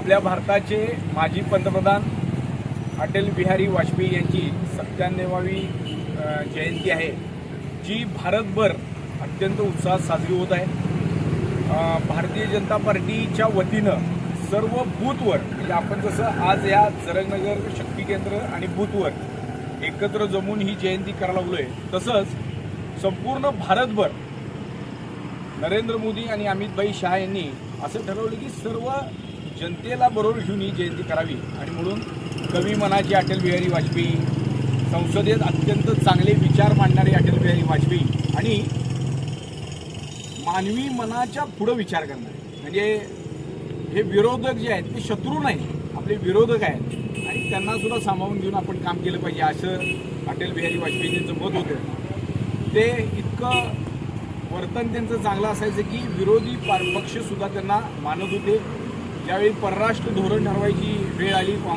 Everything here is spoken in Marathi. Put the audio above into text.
आपल्या भारताचे माजी पंतप्रधान अटल बिहारी वाजपेयी यांची सत्त्याण्णवावी जयंती आहे जी भारतभर अत्यंत उत्साहात साजरी होत आहे. भारतीय जनता पार्टीच्या वतीनं सर्व बूथवर म्हणजे आपण जसं आज या जरंगनगर शक्ती केंद्र आणि बूथवर एकत्र जमून ही जयंती करायला लागलो आहे तसंच संपूर्ण भारतभर नरेंद्र मोदी आणि अमितभाई शहा यांनी असं ठरवलं की सर्व जनतेला बरोबर घेऊन ही जयंती करावी. आणि म्हणून कवी मनाचे अटल बिहारी वाजपेयी संसदेत अत्यंत चांगले विचार मांडणारे अटल बिहारी वाजपेयी आणि मानवी मनाच्या पुढं विचार करणारे. म्हणजे हे विरोधक जे आहेत ते शत्रू नाही आपले विरोधक आहेत. आणि त्यांना सुद्धा सामावून घेऊन आपण काम केलं पाहिजे असं अटल बिहारी वाजपेयींचं मत होतं. ते इतकं वर्तन त्यांचं चांगलं असायचं की विरोधी पा- पक्ष सुद्धा त्यांना मानत होते. यावेळी परराष्ट्र धोरण ठरवायची वेळ आली